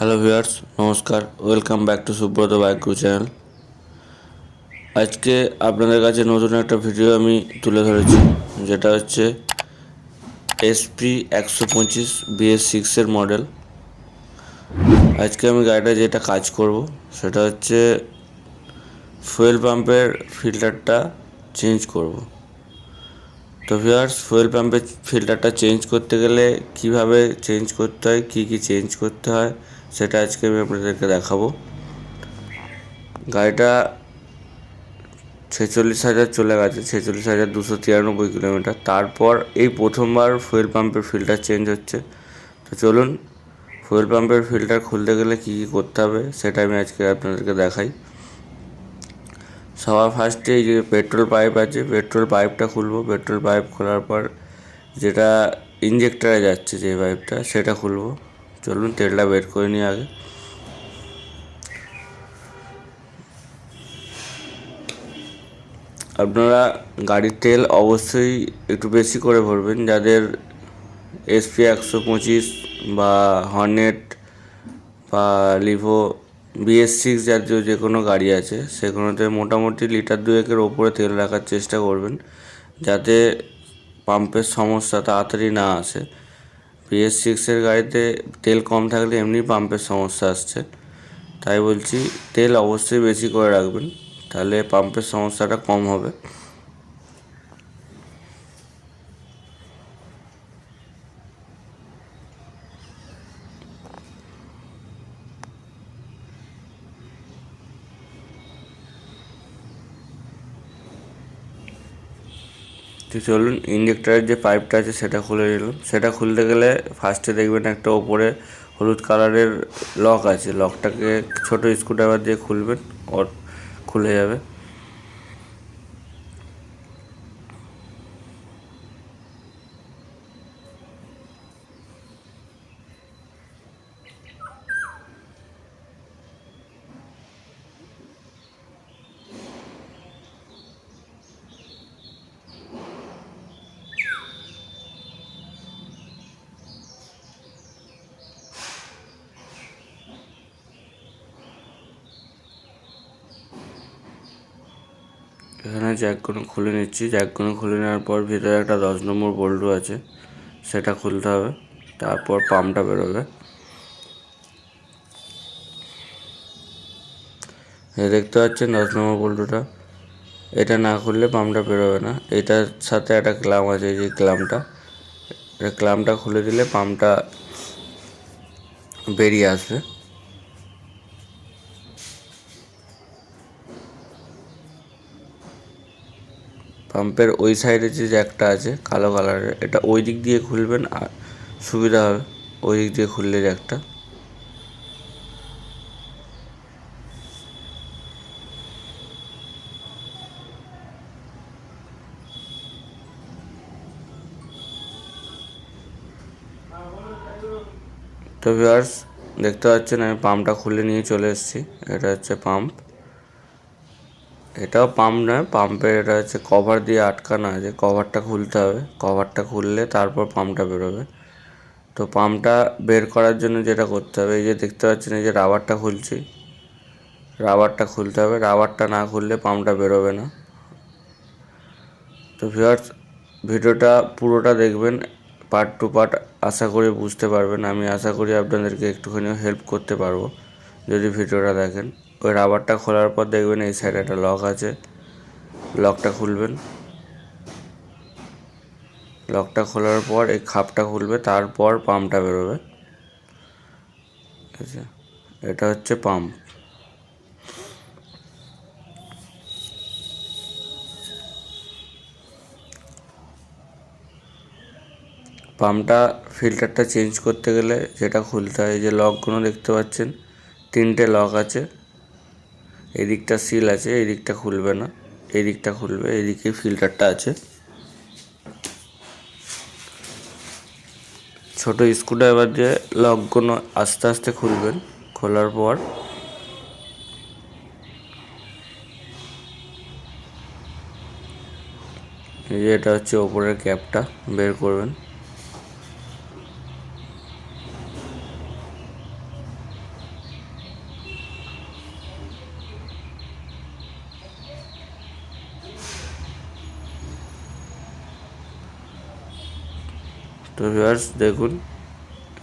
Hello viewers নমস্কার welcome back to Subrata বাইকু channel আজকে আপনাদের কাছে নতুন একটা ভিডিও আমি তুলে ধরেছি, যেটা হচ্ছে এসপি একশো পঁচিশ বিএস সিক্সের মডেল আজকে আমি গাড়িটা যেটা কাজ করব, সেটা হচ্ছে ফুয়েল পাম্পের ফিল্টারটা চেঞ্জ করব। তো ভিউয়ার্স ফুয়েল পাম্পের ফিল্টারটা চেঞ্জ করতে গেলে কীভাবে চেঞ্জ করতে হয়, কী কী চেঞ্জ করতে হয় সেটা আজকে আমি আপনাদেরকে দেখাবো। গাড়িটা ছেচল্লিশ হাজার চলে গেছে, ছেচল্লিশ হাজার দুশো তিরানব্বই কিলোমিটার। তারপর এই প্রথমবার ফুয়েল পাম্পের ফিল্টার চেঞ্জ হচ্ছে। তো চলুন ফুয়েল পাম্পের ফিল্টার খুলতে গেলে কী কী করতে হবে সেটা আমি আজকে আপনাদেরকে দেখাই। সবার ফার্স্টে এই যে পেট্রোল পাইপ আছে পেট্রোল পাইপটা খুলবো। পেট্রোল পাইপ খোলার পর যেটা ইঞ্জেক্টারে যাচ্ছে যে পাইপটা সেটা খুলবো। চলুন তেলটা বের করে নিই আগে। আপনারা গাড়ির তেল অবশ্যই একটু বেশি করে ভরবেন, যাদের এসপি একশো পঁচিশ বা হর্নেট বা লিভো বিএস সিক্স জাতীয় যে কোনো গাড়ি আছে, সেগুলোতে মোটামুটি লিটার দুয়েকের ওপরে তেল রাখার চেষ্টা করবেন, যাতে পাম্পের সমস্যা তাড়াতাড়ি না আসে। বিএস সিক্সের গাড়িতে তেল কম থাকলে এমনি পাম্পের সমস্যা আসছে। তাই বলছি, তেল অবশ্যই বেশি করে রাখবেন, তাহলে পাম্পের সমস্যাটা কম হবে। তো চলুন ইঞ্জেক্টারের যে পাইপটা আছে সেটা খুলে নিলাম। সেটা খুলতে গেলে ফার্স্টে দেখবেন একটা ওপরে হলুদ কালারের লক আছে। লকটাকে ছোট স্ক্রুড্রাইভার দিয়ে খুলবেন ওর খুলে যাবে। এখানে জ্যাকগুলো খুলে নিচ্ছি জ্যাকগুলো খুলে নেওয়ার পর ভিতরে একটা দশ নম্বর বল্টু আছে, সেটা খুলতে হবে, তারপর পাম্পটা বেরোবে। দেখতে পাচ্ছেন দশ নম্বর বল্টুটা, এটা না খুললে পাম্পটা বেরোবে না। এটার সাথে একটা ক্লাম আছে, এই যে ক্লামটা ক্লামটা খুলে দিলে পাম্পটা বেরিয়ে আসবে। পাম্পের ওই সাইডে যে জ্যাকটা আছে, কালো কালারের এটা ওই দিক দিয়ে খুলবেন, আর সুবিধা হবে, ওই দিক দিয়ে খুললে জ্যাকটা। তো ভিউয়ার্স দেখতে পাচ্ছেন, আমি পাম্পটা খুলে নিয়ে চলে এসেছি। এটা হচ্ছে পাম্প। এটাও পাম্প নয় পাম্পের এটা হচ্ছে কভার দিয়ে আটকানো আছে কভারটা খুলতে হবে। কভারটা খুললে তারপর পাম্পটা বেরোবে। তো পাম্পটা বের করার জন্য যেটা করতে হবে, এই যে দেখতে পাচ্ছেন, এই যে রাবারটা খুলছি। রাবারটা খুলতে হবে রাবারটা না খুললে পাম্পটা বেরোবে না। তো ভিউয়ার্স ভিডিওটা পুরোটা দেখবেন পার্ট টু পার্ট আশা করি বুঝতে পারবেন। আমি আশা করি আপনাদেরকে একটুখানি হেল্প করতে পারব, যদি ভিডিওটা দেখেন। ওই রাবারটা খোলার পর দেখবেন এই সাইডে একটা লক আছে। লকটা খুলবেন। লকটা খোলার পর এই খাপটা খুলবে, তারপর পাম্পটা বেরোবে। এটা হচ্ছে পাম্প পাম্পটা ফিল্টারটা চেঞ্জ করতে গেলে যেটা খুলতে হয় যে লকগুলো দেখতে পাচ্ছেন, তিনটে লক আছে। এদিকটা সিল আছে, এদিকটা খুলবে না। এদিকটা খুলবে, এদিকে ফিল্টারটা আছে। ছোট স্ক্রুড্রাইভার দিয়ে লকগুলো আস্তে আস্তে খুলবেন, খোলার পর। এই যে এটা হচ্ছে ওপরের ক্যাপটা বের করবেন। তো ভিউয়ার্স দেখুন,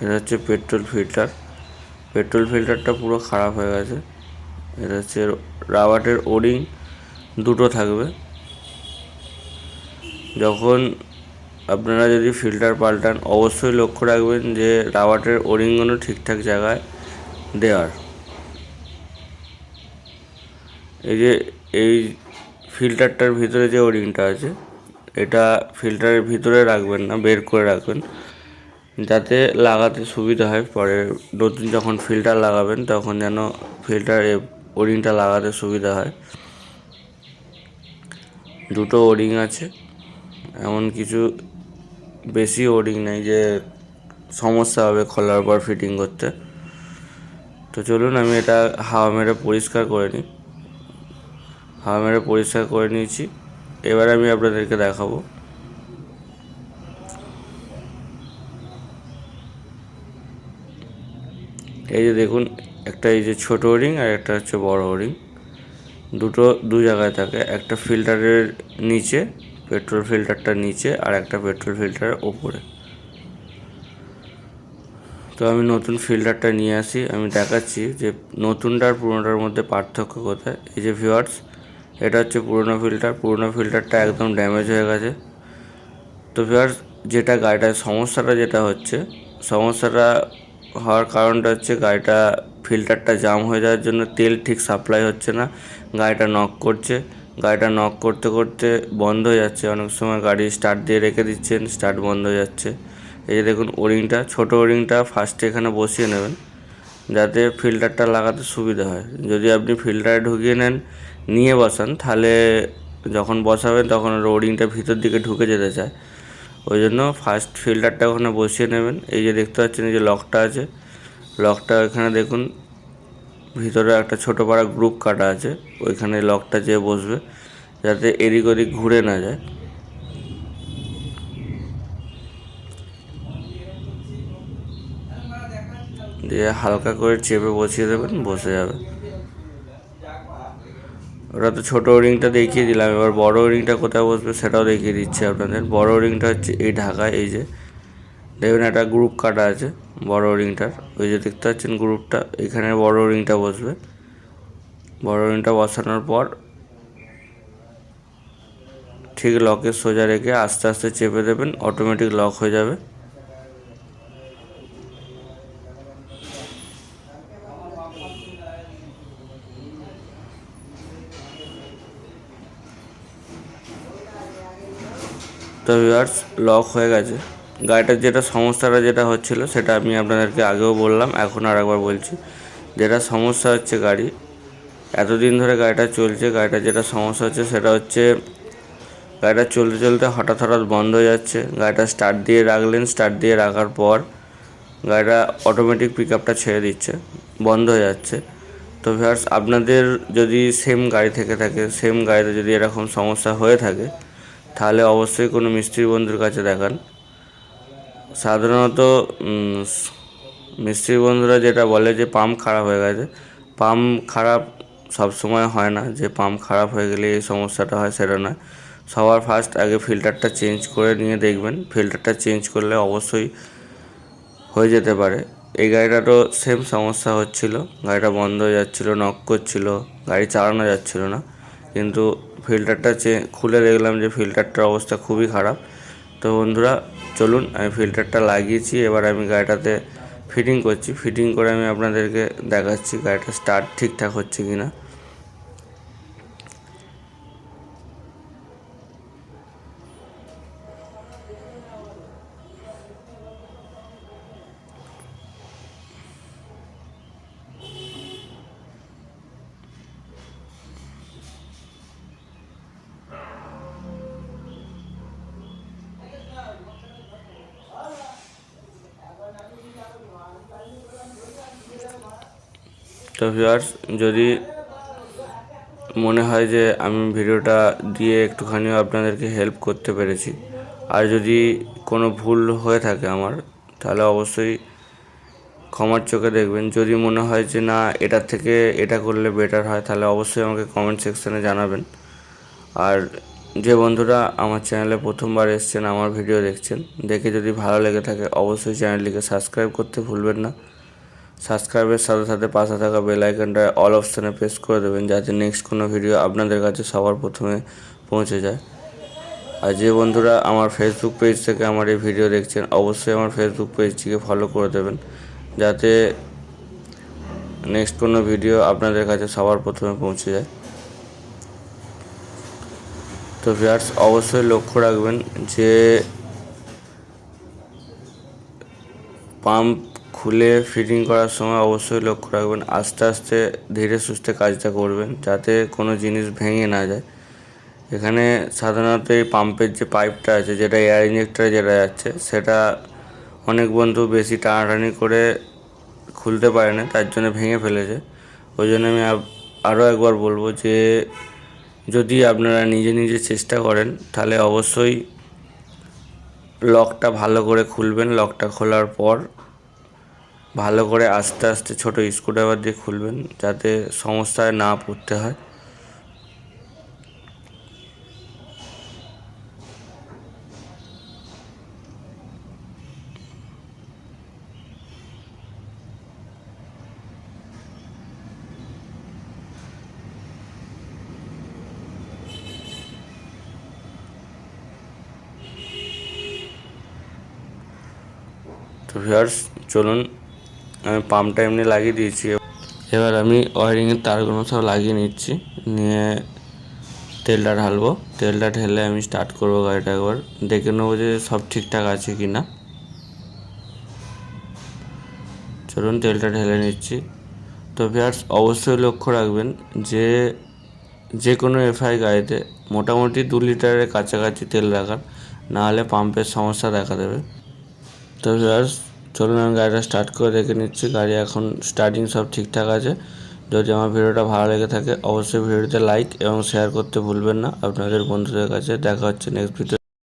এটা হচ্ছে পেট্রোল ফিল্টার পেট্রোল ফিল্টারটা পুরো খারাপ হয়ে গেছে। এটা হচ্ছে রাবারের ওরিং দুটো থাকবে। যখন আপনারা যদি ফিল্টার পাল্টান, অবশ্যই লক্ষ্য রাখবেন যে রাবারের ওরিংগুলো ঠিকঠাক জায়গায় দেওয়ার। এই যে, এই ফিল্টারটার ভিতরে যে ওরিংটা আছে এটা ফিল্টারের ভিতরে রাখবেন না, বের করে রাখবেন। যাতে লাগাতে সুবিধা হয়। পরে নতুন যখন ফিল্টার লাগাবেন, তখন যেন ফিল্টারে ওরিংটা লাগাতে সুবিধা হয়। দুটো ওরিং আছে। এমন কিছু বেশি ওরিং নেই যে সমস্যা হবে খোলার পর ফিটিং করতে। তো চলুন, আমি এটা হাওয়া মেরে পরিষ্কার করে নিই। হাওয়া মেরে পরিষ্কার করে নিয়েছি। এবার আমি আপনাদেরকে দেখাবো। এই যে দেখুন, একটা এই যে ছোট রিং আর একটা হচ্ছে বড় রিং দুটো, দু জায়গায় থাকে। একটা ফিল্টারের নিচে পেট্রোল ফিল্টারটার নিচে আর একটা পেট্রোল ফিল্টারের ওপরে। তো আমি নতুন ফিল্টারটা নিয়ে আসি। আমি দেখাচ্ছি যে নতুনটার পুরোনোটার মধ্যে পার্থক্য কোথায়? এই যে ভিওয়ার্স এটা হচ্ছে পুরনো ফিল্টার পুরনো ফিল্টারটা একদম ড্যামেজ হয়ে গেছে। তো ভিওয়ার্স যেটা গাড়িটার সমস্যাটা যেটা হচ্ছে, সমস্যাটা হওয়ার কারণটা হচ্ছে গাড়িটা ফিল্টারটা জাম হয়ে যাওয়ার জন্য তেল ঠিক সাপ্লাই হচ্ছে না। গাড়িটা নক করছে। গাড়িটা নক করতে করতে বন্ধ হয়ে যাচ্ছে। অনেক সময় গাড়ি স্টার্ট দিয়ে রেখে দিচ্ছেন স্টার্ট বন্ধ হয়ে যাচ্ছে। এই যে দেখুন ওরিংটা ছোটো ওরিংটা ফার্স্টে এখানে বসিয়ে নেবেন, যাতে ফিল্টারটা লাগাতে সুবিধা হয়। যদি আপনি ফিল্টারে ঢুকিয়ে নেন নিয়ে বসান, তাহলে যখন বসাবেন তখন ওরিংটা ভিতর দিকে ঢুকে যেতে চায়। ওই জন্য ফার্স্ট ফিল্টারটা ওখানে বসিয়ে নেবেন। এই যে দেখতে পাচ্ছেন, এই যে লকটা আছে। লকটা এখানে দেখুন, ভিতরে একটা ছোটো পাড়া গ্রুপ কাটা আছে। ওইখানে লকটা যেয়ে বসবে, যাতে এদিক ওদিক ঘুরে না যায়। দিয়ে হালকা করে চেপে বসিয়ে দেবেন, বসে যাবে। ওটা তো ছোটো রিংটা দেখিয়ে দিলাম। এবার বড় রিংটা কোথায় বসবে সেটাও দেখিয়ে দিচ্ছি আপনাদের। বড় রিংটা হচ্ছে এই ঢাকায়, এই যে। দেখবেন একটা গ্রুপ কাটা আছে বড় রিংটার। ওই যে দেখতে পাচ্ছেন গ্রুপটা, এখানে বড় রিংটা বসবে। বড় রিংটা বসানোর পর ঠিক লকে সোজা রেখে আস্তে আস্তে চেপে দেবেন, অটোমেটিক লক হয়ে যাবে। তো ভিউয়ার্স লক হয়ে গেছে। গাড়িটার যেটা সমস্যাটা যেটা হচ্ছিল, সেটা আমি আপনাদেরকে আগেও বললাম, এখন আর একবার বলছি। যেটা সমস্যা হচ্ছে গাড়ি, এতদিন ধরে গাড়িটা চলছে গাড়িটার যেটা সমস্যা হচ্ছে সেটা হচ্ছে, গাড়িটা চলতে চলতে হঠাৎ হঠাৎ বন্ধ হয়ে যাচ্ছে। গাড়িটা স্টার্ট দিয়ে রাখলেন স্টার্ট দিয়ে রাখার পর গাড়িটা অটোমেটিক পিক আপটা ছেড়ে দিচ্ছে, বন্ধ হয়ে যাচ্ছে। তো ভিউয়ার্স আপনাদের যদি সেম গাড়ি থেকে থাকে সেম গাড়িতে যদি এরকম সমস্যা হয়ে থাকে তাহলে অবশ্যই কোনো মিস্ত্রি বন্ধুর কাছে দেখান। সাধারণত মিস্ত্রি বন্ধুরা যেটা বলে যে পাম্প খারাপ হয়ে গেছে, পাম্প খারাপ সব সময় হয় না। যে পাম্প খারাপ হয়ে গেলে এই সমস্যাটা হয় সেটা নয়। সবার ফার্স্ট আগে ফিল্টারটা চেঞ্জ করে নিয়ে দেখবেন। ফিল্টারটা চেঞ্জ করলে অবশ্যই হয়ে যেতে পারে। এই গাড়িটারও সেম সমস্যা হচ্ছিল। গাড়িটা বন্ধ হয়ে যাচ্ছিল নক করছিল, গাড়ি চালানো যাচ্ছিল না। কিন্তু ফিল্টারটা চে খুলে দেখলাম যে ফিল্টারটার অবস্থা খুবই খারাপ। তো বন্ধুরা, চলুন আমি ফিল্টারটা লাগিয়েছি, এবার আমি গাড়িটাতে ফিটিং করছি। ফিটিং করে আমি আপনাদেরকে দেখাচ্ছি গাড়িটা স্টার্ট ঠিকঠাক হচ্ছে কি না তো ভিউয়ার্স যদি মনে হয় যে আমি ভিডিওটা দিয়ে একটুখানিও আপনাদেরকে হেল্প করতে পেরেছি, আর যদি কোনো ভুল হয়ে থাকে আমার, তাহলে অবশ্যই ক্ষমার চোখে দেখবেন। যদি মনে হয় যে না এটার থেকে এটা করলে বেটার হয়, তাহলে অবশ্যই আমাকে কমেন্ট সেকশানে জানাবেন। আর যে বন্ধুরা আমার চ্যানেলে প্রথমবার এসছেন, আমার ভিডিও দেখছেন, দেখে যদি ভালো লেগে থাকে, অবশ্যই চ্যানেলটিকে সাবস্ক্রাইব করতে ভুলবেন না। সাবস্ক্রাইবের সাথে সাথে পাশে থাকা বেল আইকনটা অল অপশানে প্রেস করে দেবেন, যাতে নেক্সট কোনো ভিডিও আপনাদের কাছে সবার প্রথমে পৌঁছে যায়। আর যে বন্ধুরা আমার ফেসবুক পেজ থেকে আমার এই ভিডিও দেখছেন, অবশ্যই আমার ফেসবুক পেজটিকে ফলো করে দেবেন, যাতে নেক্সট কোনো ভিডিও আপনাদের কাছে সবার প্রথমে পৌঁছে যায়। তো ভিউয়ার্স অবশ্যই লক্ষ্য রাখবেন যে পাম্প খুলে ফিটিং করার সময় অবশ্যই লক্ষ্য রাখবেন, আস্তে আস্তে ধীরে সুস্থে কাজটা করবেন যাতে কোনো জিনিস ভেঙে না যায়। এখানে সাধারণত এই পাম্পের যে পাইপটা আছে, যেটা এয়ার ইঞ্জেক্টরে যেটা যাচ্ছে, সেটা অনেক বন্ধু বেশি টানাটানি করে খুলতে পারে না, তার জন্য ভেঙে ফেলেছে। ওই জন্য আমি আরও একবার বলব যে, যদি আপনারা নিজে নিজে চেষ্টা করেন, তাহলে অবশ্যই লকটা ভালো করে খুলবেন। লকটা খোলার পর ভালো করে আস্তে আস্তে ছোটো স্ক্রুড্রাইভার দিয়ে খুলবেন যাতে সমস্যায় না পড়তে হয়। তো ভিউয়ার্স, চলুন আমি পাম্পটা এমনি লাগিয়ে দিয়েছি। এবার আমি ওয়ারিংয়ের তারগুলো সব লাগিয়ে নিচ্ছি। নিয়ে তেলটা ঢালবো। তেলটা ঢেলে আমি স্টার্ট করব গাড়িটা একবার। দেখে নেব যে সব ঠিকঠাক আছে কি না চলুন তেলটা ঢেলে নিচ্ছি। তো ভিউয়ার্স অবশ্যই লক্ষ্য রাখবেন যে যে কোনো এফআই গাড়িতে মোটামুটি দু লিটারের কাছাকাছি তেল রাখার। নাহলে পাম্পের সমস্যা দেখা দেবে। তো ভিউয়ার্স চলুন আমি গাড়িটা স্টার্ট করে দেখে নিচ্ছি। গাড়ি এখন স্টার্টিং সব ঠিকঠাক আছে। যদি আমার ভিডিওটা ভালো লেগে থাকে, অবশ্যই ভিডিওতে লাইক এবং শেয়ার করতে ভুলবেন না। আপনাদের বন্ধুদের কাছে দেখা হচ্ছে নেক্সট ভিডিও